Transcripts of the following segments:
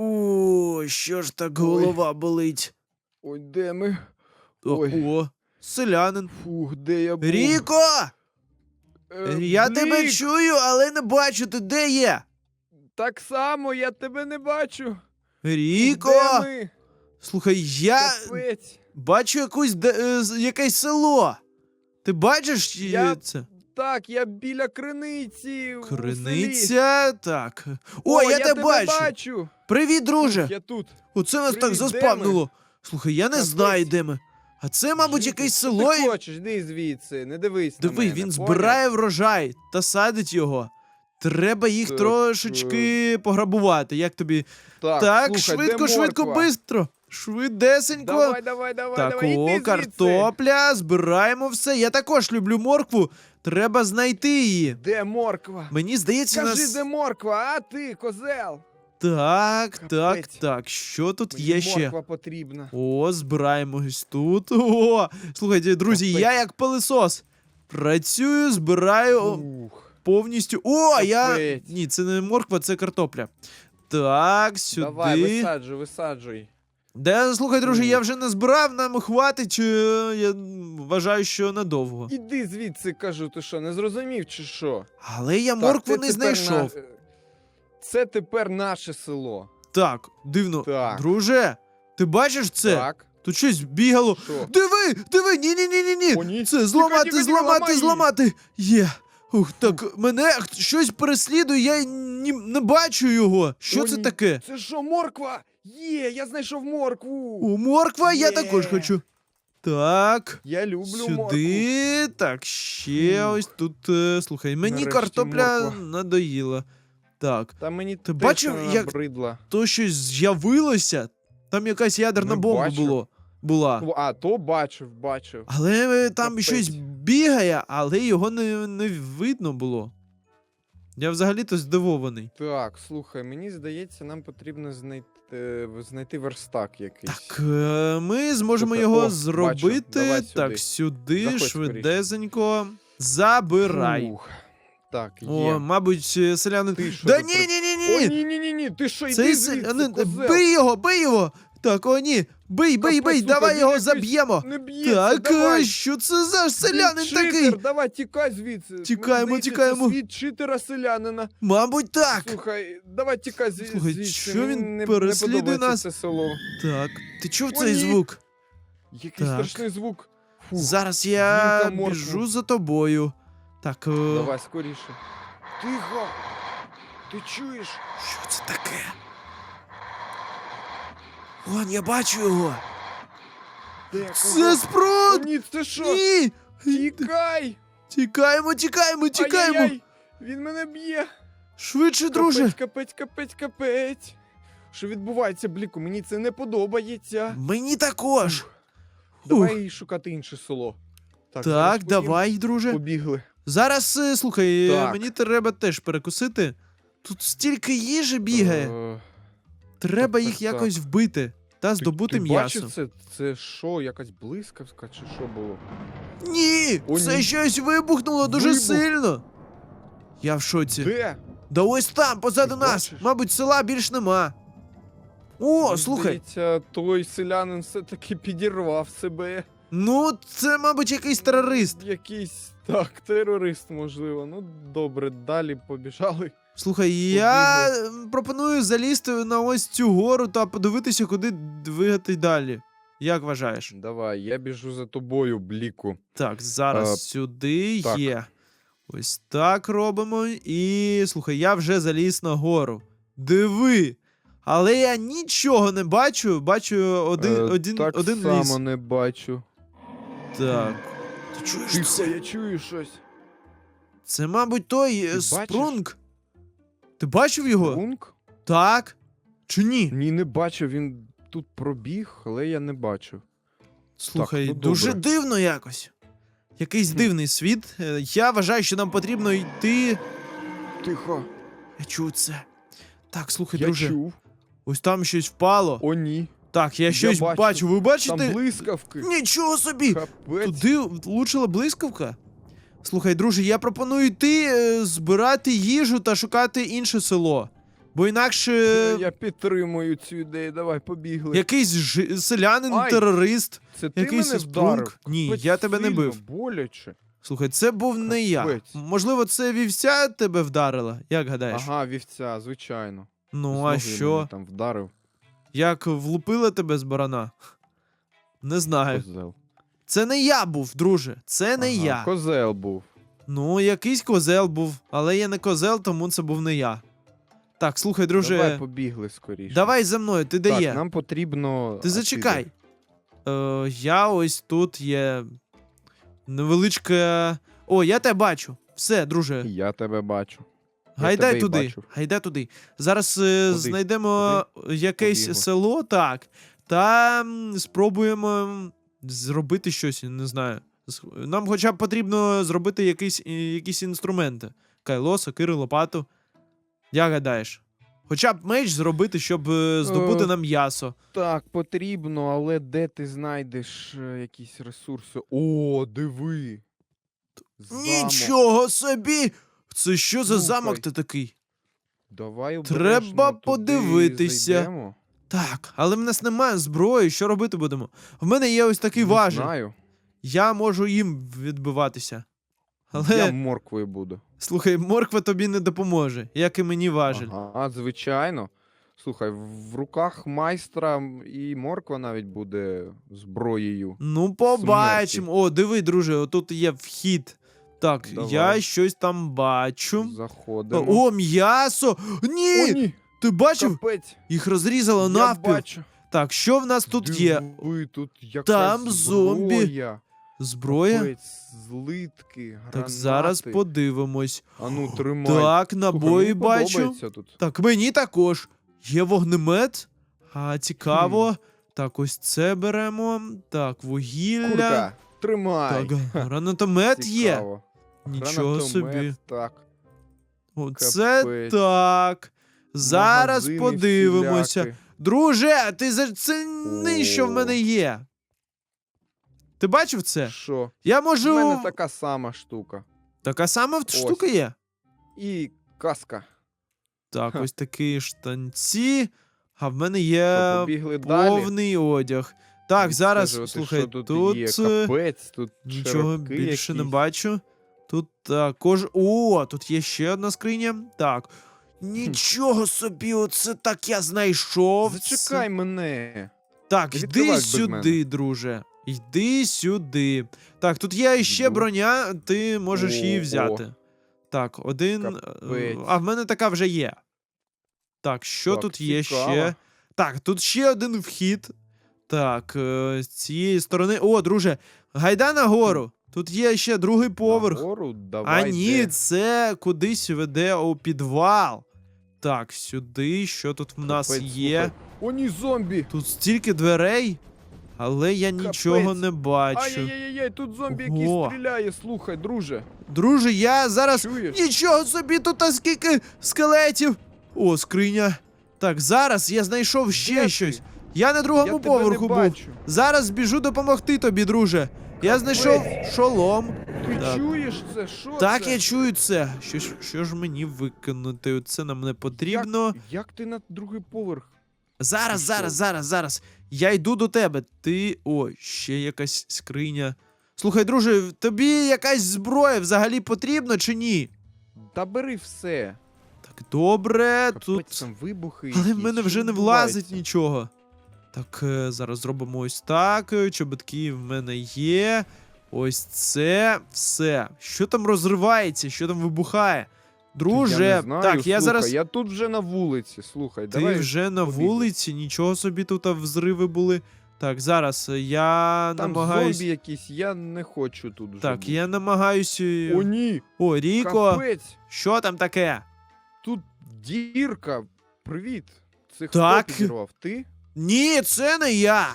О, що ж так голова болить? Ой, де ми? Ой. о, селянин. Фух, де я був? Ріко! Е, Я тебе Блік! чую, але не бачу, ти де є? Так само, я тебе не бачу. Ріко! Де ми? Слухай, я Капець. бачу якусь, де- е, з- якесь село. Ти бачиш е, Я- це? Так, я біля криниці. у селі. Криниця? Так. О, О, я, я тебе бачу. бачу. Привіт, друже. Я тут. Оце нас так Привіт, де заспавнило. Слухай, я не Капець. знаю, де ми. А це, мабуть, Жити. якесь Що село. Ти і- хочеш, йди звідси, не дивись на Диви, мене, він поняв? збирає врожай та садить його. Треба їх Так, трошечки пограбувати. Як тобі? Так, Так, слухай, швидко, де швидко, морква? бистро. Швидесенько. Давай, давай, давай, так, давай, о, картопля, збираємо все. Я також люблю моркву. Треба знайти її. Де морква? Мені здається, Скажи, нас. де морква, а ти, козел? Так, так, Капець. так. Що тут Мені є ще? морква потрібна. О, збираємо ось тут. О, слухайте, друзі, Капець. я як пилисос. Працюю, збираю Ух. повністю. О, я. Ні, це не морква, це картопля. Так, сюди. Давай, висаджуй, висаджуй. Де, слухай, друже, я вже не збирав, нам хватить. е, Я вважаю, що надовго. Іди звідси, кажу, ти що, не зрозумів чи що? Але я Так, моркву не знайшов. на- Це тепер наше село. Так, дивно. Так. Друже, ти бачиш це? Так. Тут щось бігало. Що? Диви, диви, ні, ні, ні, ні, ні. Ні. Це зламати, тихо, зламати, зламати. Є. Ух, так мене щось переслідує, я ні, не бачу його. Що О, це ні. таке? Це що, морква? Є, я знайшов моркву. О, морква, я Є. також хочу. Так. Я люблю моркву. Сюди. Так, ще Фух. ось тут. е, слухай, мені Нарешті картопля морква. надоїла. Так, Та мені Ти теж бачив, вона як- набридла. то щось з'явилося. Там якась ядерна Не бомба було, була. О, А, то бачив, бачив. Але е, там Капець. щось бігає, але його не, не видно було. Я взагалі-то здивований. Так, слухай, мені здається, нам потрібно знайти, знайти верстак якийсь. Так, е, ми зможемо Слухай, його о, зробити. бачу. Давай сюди. Так, сюди, Заходь швидесенько. Забирай. Фух. Так, є. О, мабуть, е, селянин. Ти що Да тут ні, ні, ні, О, ні! ні, ні, ні, ні, ти що, Цей йди звідси, селянин. козел. Бий його, бий його. Так, о, ні. Бий, бий, Капець, бий, слухай, давай він його якийсь заб'ємо. Не б'ється, Так, давай. е, що це за Він селянин читер, такий? Давай, тікай звідси. Тікаємо, здається, тікаємо. Світ читера селянина. Мабуть, так. Слухай, давай тікай звідси. Слухай, що він не, переслідує не подобається нас? Це село. Так. Ти чув О, цей ні. звук? Який Так. страшний звук. Фух. Зараз я біжу за тобою. Так, е, Давай скоріше. Тихо. Ти чуєш? що це таке? Вон, я бачу його. Де, Це спрут! ні, це що? Ні! Тікай! Тікаємо, тікаємо, тікаємо! Ай-яй-яй! Він мене б'є! Швидше, друже! Капець, капець, капець, капець! Що відбувається, Бліку? Мені це не подобається. Мені також. Давай шукати інше село. Так, зараз Так, поїм. давай, друже. Побігли. Зараз, е, слухай, е, Так. мені треба теж перекусити. Тут стільки їжі бігає. Е, Треба так, їх так, якось вбити та здобути ти м'ясо. бачив це? Це що, якась блискавка чи що було? Ні! О, це ні. щось вибухнуло дуже Вибух. сильно. Я в шоці. Де? Да ось там, позаду Ти нас. бачиш? Мабуть, села більш нема. О, Мені слухай. Здається, той селянин все-таки підірвав себе. Ну, це, мабуть, якийсь терорист. Якийсь так, терорист, можливо. Ну, добре, далі побіжали. Слухай, я пропоную залізти на ось цю гору та подивитися, куди двигати далі. Як вважаєш? Давай, я біжу за тобою, бліку. Так, зараз Е, сюди так. є. Ось так робимо. І слухай, я вже заліз на гору. Диви! Але я нічого не бачу. Бачу один, Е, один, так один само ліс. не бачу. Так. Ти чуєш Тихо, це? я чую щось. Це, мабуть, той е, Ти бачиш? Ти бачив його? Пунк? Так. Чи ні? Ні, не бачив. Він тут пробіг, але я не бачив. Слухай, ну дуже добре. дивно якось. Якийсь дивний світ. Е, Я вважаю, що нам потрібно йти. Тихо. Я чув це. Так, слухай, Я друже, чув. ось там щось впало. О, ні. Так, я я щось бачу. бачу. Ви Там бачите? блискавки. Нічого собі! Капець. Туди влучила блискавка. Слухай, друже, я пропоную йти е, збирати їжу та шукати інше село. Бо інакше Я підтримую цю ідею, давай побігли. якийсь ж... селянин, Ай, терорист, Це ти якийсь мене спрунг. вдарив? Ні, Капець я тебе не сильно, бив. боляче. Слухай, це був не я. Капець. Можливо, це вівця тебе вдарила? Як гадаєш? Ага, вівця, звичайно. Ну, ноги а що? мене Там вдарив Як влупила тебе з барана? Не знаю. козел. Це не я був, друже. Це не Ага, я. Козел був. Ну, якийсь козел був, але я не козел, тому це був не я. Так, слухай, друже, Давай побігли скоріше. давай за мною, ти де так, є? нам потрібно. Ти зачекай. Е, я ось тут є. Невеличка. О, я тебе бачу. Все, друже. Я тебе бачу. Я Гайдай і туди. бачу. Гайдай туди. Зараз е, Куди? знайдемо якесь Побігли. село, так. Та м, спробуємо м, зробити щось, не знаю. Нам хоча б потрібно зробити якісь, якісь інструменти. Кайло, сокири, лопату. Як гадаєш? Хоча б меч зробити, щоб е, здобути Е, нам м'ясо. Так, потрібно, але де ти знайдеш е, якісь ресурси? О, диви. Замок. Нічого собі! Це що за Слухай. замок ти такий? Давай Треба подивитися. зайдемо. Так, але в нас немає зброї, що робити будемо? В мене є ось такий важіль. Знаю. Я можу їм відбиватися. Але Я морквою буду. слухай, морква тобі не допоможе, як і мені важіль. Ага, звичайно. Слухай, в руках майстра і морква навіть буде зброєю. Ну, побачимо. О, диви, друже, отут є вхід. Так, Давай. я щось там бачу. Заходимо. О, м'ясо! Ні! О, ні! Ти бачив? Капець! Їх розрізало Я навпіл. бачу. Так, що в нас тут є? Диви, тут якась Там зомбі. зброя. Зброя? Капець, злитки, гранати. Так, зараз подивимось. А ну, тримай. Так, Слухай, набої мені бачу. подобається тут. Так, мені також. Є вогнемет. А, цікаво. Так, ось це беремо. Так, вугілля. Курка, тримай. Так, гранатомет є. Цікаво. Нічого Гранатомет, собі. Так. Оце Капець. так. Зараз Магазини подивимося. всілякі. Друже, ти заціни, що в О. мене є. Ти бачив це? Що? Я У можу. мене така сама штука. Така сама в- штука є. І каска. Так, Ха. ось такі штанці. А в мене Що, є побігли далі. повний одяг. Так, зараз, Відстежувати, слухай, що тут, тут, є. е, Капець, тут нічого черепки більше не якісь. бачу. Тут також. О, тут є ще одна скриня. Так. Нічого собі, оце так я знайшов. Зачекай мене. Так, Ти йди відкриваєш без сюди, друже. Йди сюди. Так, тут є ще Йду. броня, ти можеш її Ого. взяти. Так, один. е, Капець. А в мене така вже є. Так, що Так, тут є цікаво. ще? Так, тут ще один вхід. Так, е, з цієї сторони. О, друже, гайда нагору. Тут є ще другий поверх. Нагору, А ні, де? це кудись веде у підвал. Так, сюди, що тут в нас Капець, є? слухай. О, ні, зомбі! Тут стільки дверей, але я нічого не бачу. Ай-яй-яй, тут зомбі Ого. якийсь стріляє, слухай, друже. Друже, я зараз. Чуєш? Нічого собі, тут а скільки скелетів. О, скриня. Так, зараз я знайшов ще Де ти? щось. Я на другому Я тебе поверху не був. бачу. Зараз біжу допомогти тобі, друже. Я знайшов шолом. Ти Так. чуєш це? Що Так, це? я чую це. Що ж, що ж мені виконати? Це нам не потрібно. Як, як ти на другий поверх? Зараз, Ти зараз, що? зараз, зараз. Я йду до тебе. Ти. О, ще якась скриня. Слухай, друже, тобі якась зброя взагалі потрібна чи ні? Та бери все. Так, добре, Капець, тут. там вибухи. Але в якісь, мене що вже не відбувається? влазить нічого. Так, е, зараз зробимо ось так. е, Чоботки в мене є. Ось це все. Що там розривається, що там вибухає? Друже, я не знаю, так, я зараз. Я тут вже на вулиці, слухай, Ти давай. вже на побігли. вулиці, нічого собі тут а, взриви були. Так, зараз е, я Там намагаюсь. зомбі якісь, я не хочу тут вже. Так, бути. я намагаюсь. е, О, ні! О, Ріко, Капець! що там таке? Тут дірка. Привіт. Це Так. хто підірвав? Ти? Ні, це не я.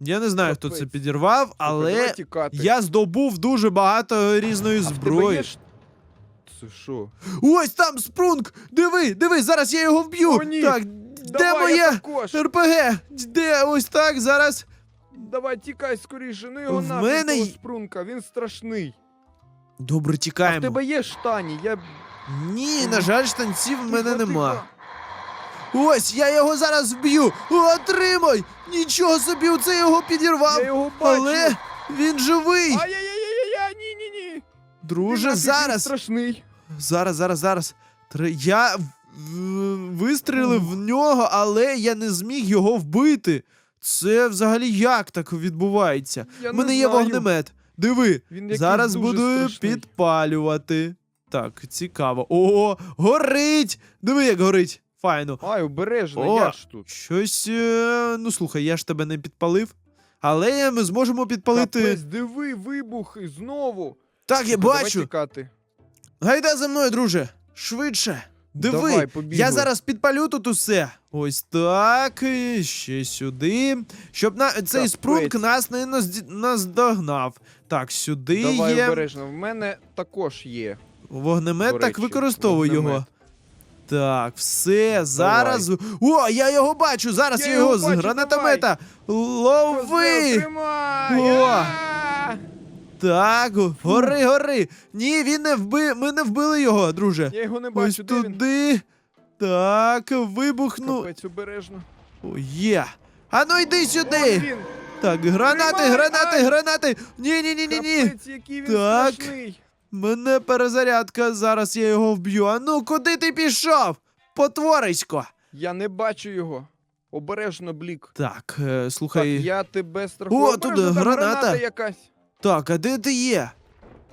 Я не знаю, хто це Капець. підірвав, але тікати. я здобув дуже багато різної А в тебе зброї. є ж- Це що? Ось там спрунг! Диви, диви, зараз я його вб'ю. О, ні. Так, де Давай, я моє також. РПГ? Де ось так зараз? Давай тікай скоріше, ну його В нафіг мене того й- спрунка, він страшний. Добре, А в тікаємо. тебе є штані, я... Ні, на жаль, штанців в мене нема. Ось, я його зараз вб'ю. Отримай! Нічого собі, оце його підірвав. Я його бачу. Але він живий. Ай-яй-яй-яй-яй, ні-ні-ні. Друже, Він зараз. страшний. Зараз, зараз, зараз. Я в- вистрілив в нього, але я не зміг його вбити. Це взагалі як так відбувається? Я У не мене є знаю. вогнемет. Диви, Він якийсь зараз дуже буду страшний. підпалювати. Так, цікаво. О, горить! Диви, як горить. Файно. Ай, обережно, О, я ж тут. Щось. е, Ну слухай, я ж тебе не підпалив. Але ми зможемо підпалити. Капець, диви, вибух і знову. Так, я давай бачу. тікати. Гайда за мною, друже. Швидше. Диви, Давай, побігли. я зараз підпалю тут усе. Ось так, і ще сюди. Щоб на цей Капець. спрунг нас не назді- наздогнав. Так, сюди Давай є обережно. В мене також є. вогнемет, до так речі, використовуй його. вогнемет. Так, все, зараз. О, я його бачу! Зараз Я я, його його з гранатомета. Лови! О! Так, гори, гори. Ні, він не вбив. Ми не вбили його, друже. Я його не Ось бачу, де він? туди. Так, вибухну. Капець, обережно. О, є. А ну йди сюди. він! Так, гранати, Тримай, гранати, гранати. Ні, ні, ні, ні, ні. Капець, який він Так. страшний. Мене перезарядка. Зараз я його вб'ю. А ну, куди ти пішов? Потворисько. Я не бачу його. Обережно, блік. Так, е, Так, слухай. я тебе страхую. О, тут Обережно, там граната. якась. Так, а де ти є?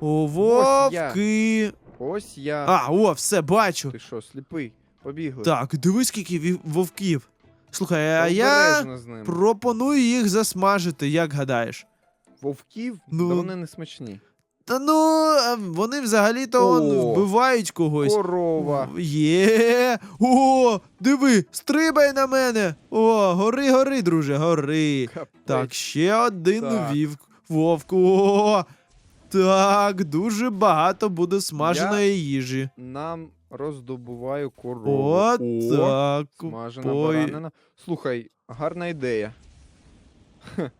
О, Ось я. вовки. Ось я. А, о, все, бачу. Ти що, сліпий? Побігли. Так, дивись, скільки вів- вовків. Слухай, а я обережно з ним. пропоную їх засмажити, як гадаєш? Вовків? Ну, Та вони не смачні. Та ну, вони взагалі-то он, вбивають когось. Корова. Є. О, диви, стрибай на мене. О, гори, гори, друже, гори. Капець. Так, ще один Так. вів вовку. О, так, дуже багато буде смаженої їжі. Нам роздобуваю корову. О, О, так. Смажена Ой. баранина. Слухай, гарна ідея.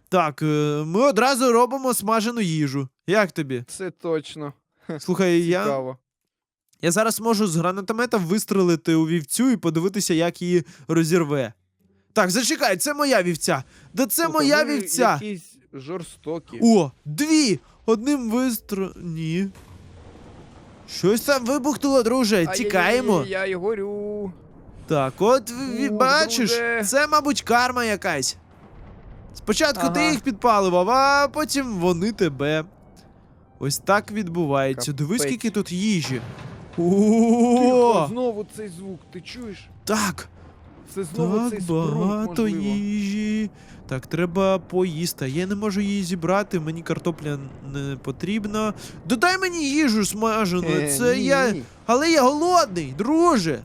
Так, е, ми одразу робимо смажену їжу. Як тобі? Це точно. Слухай, я, я зараз можу з гранатомета вистрелити у вівцю і подивитися, як її розірве. Так, зачекай, це моя вівця. Да це Слухай, моя ви вівця. Якісь жорстокі. О, дві! Одним вистр... Ні. Щось там вибухнуло, друже. Ай-яй-яй, Тікаємо. Я й горю. Так, от Ух, бачиш, друже. це, мабуть, карма якась. Спочатку ти їх підпалював, а потім вони тебе. Ось так відбувається. Дивись, скільки тут їжі. О, знову цей звук, ти чуєш? так, Це знову цей так спрунг, багато можливо. їжі. Так, треба поїсти. Я не можу її зібрати, мені картопля не потрібна. Додай мені їжу смажену. Е, Це ні, я. ні. Але я голодний, друже.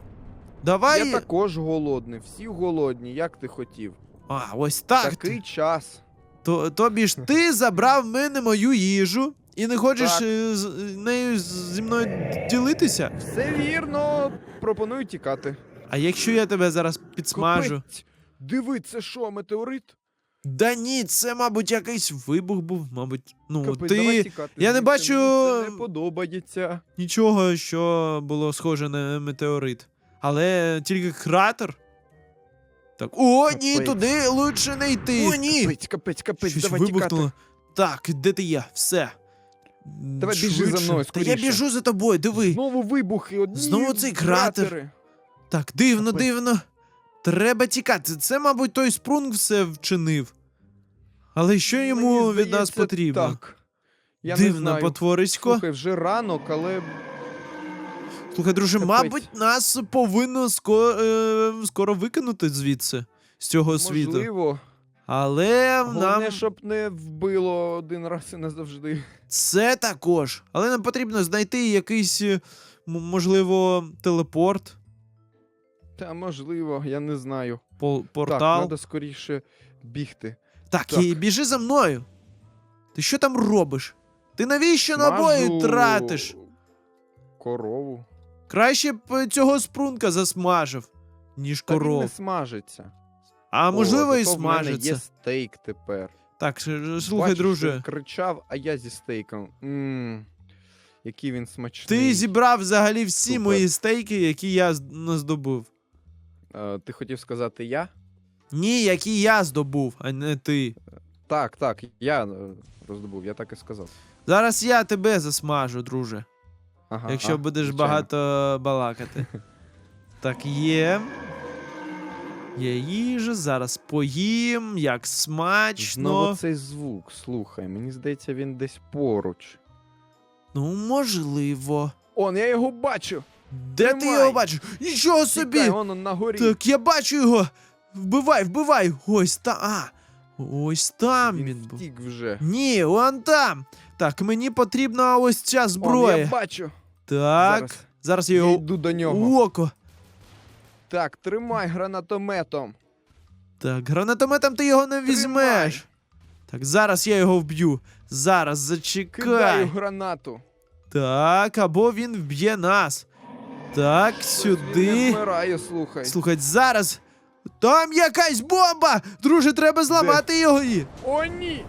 Давай. Я також голодний, всі голодні, як ти хотів. А, ось так. Такий час. То, тобі ж ти забрав в мене мою їжу і не хочеш Так. е, з нею зі мною ділитися? Все вірно, пропоную тікати. А якщо я тебе зараз підсмажу? Капець. Диви, це що, метеорит? Да ні, це, мабуть, якийсь вибух був, мабуть. Ну, Капець, ти тікати. я не бачу- Це не подобається. нічого, що було схоже на метеорит. Але тільки кратер. Так. О, ні, Капець. туди лучше не йти. О, ні! Капець, капець, капець, Щось давай вибухнуло. тікати. Так, де ти є? Все. Давай біжи за мною, Та я скоріше. біжу за тобою, диви. Знову вибухи, одні Знову цей кратер. кратери. Так, дивно, Капець. дивно. Треба тікати. Це, мабуть, той спрунг все вчинив. Але що йому Мені від нас здається, потрібно? Так. Я не Дивно, знаю. потворисько. Слухай, вже ранок, але Слухай, друже, Капець. мабуть, нас повинно скоро, е, скоро викинути звідси, з цього світу. можливо. Але Головне, нам щоб не вбило один раз і назавжди. це також. Але нам потрібно знайти якийсь, е, м- можливо, телепорт, Та можливо, я не знаю. пол- Так, портал. треба скоріше бігти. Так, Так. і біжи за мною. Ти що там робиш? Ти навіщо набої тратиш? Корову. Краще б е, цього спрунка засмажив, ніж Та він не смажиться. А можливо, О, і зато в мене смажиться. Є стейк тепер. Так, ш- слухай, Бачиш, друже, він кричав, а я зі стейком. Мм, який він смачний. ти зібрав взагалі всі Супер. мої стейки, які я з- наздобув. Е, ти хотів сказати я? Ні, який я здобув, а не ти. Так, так, я е, роздобув, я так і сказав. Зараз я тебе засмажу, друже. Ага, якщо а, будеш звичайно. багато балакати. Так, є. Є їжа, зараз поїм, як смачно. Знову цей звук, слухай, мені здається, він десь поруч. Ну, можливо. Он, я його бачу! Де ти його бачиш? Нічого собі! Тікай, вон он на горі. Так, я бачу його! Вбивай, вбивай! Ось там. А! Ось там він, він був. вже. Ні, он там. Так, мені потрібна ось ця Он, зброя. я бачу. Так. Зараз. Зараз я Я його йду до нього. око. Так, тримай гранатометом. Так, гранатометом ти його не візьмеш. Так, зараз я його вб'ю. Зараз зачекай. Кидаю гранату. Так, або він вб'є нас. Так, сюди. вмираю, слухай. Слухай, зараз. Там якась бомба! Друже, треба зламати його. О, ні!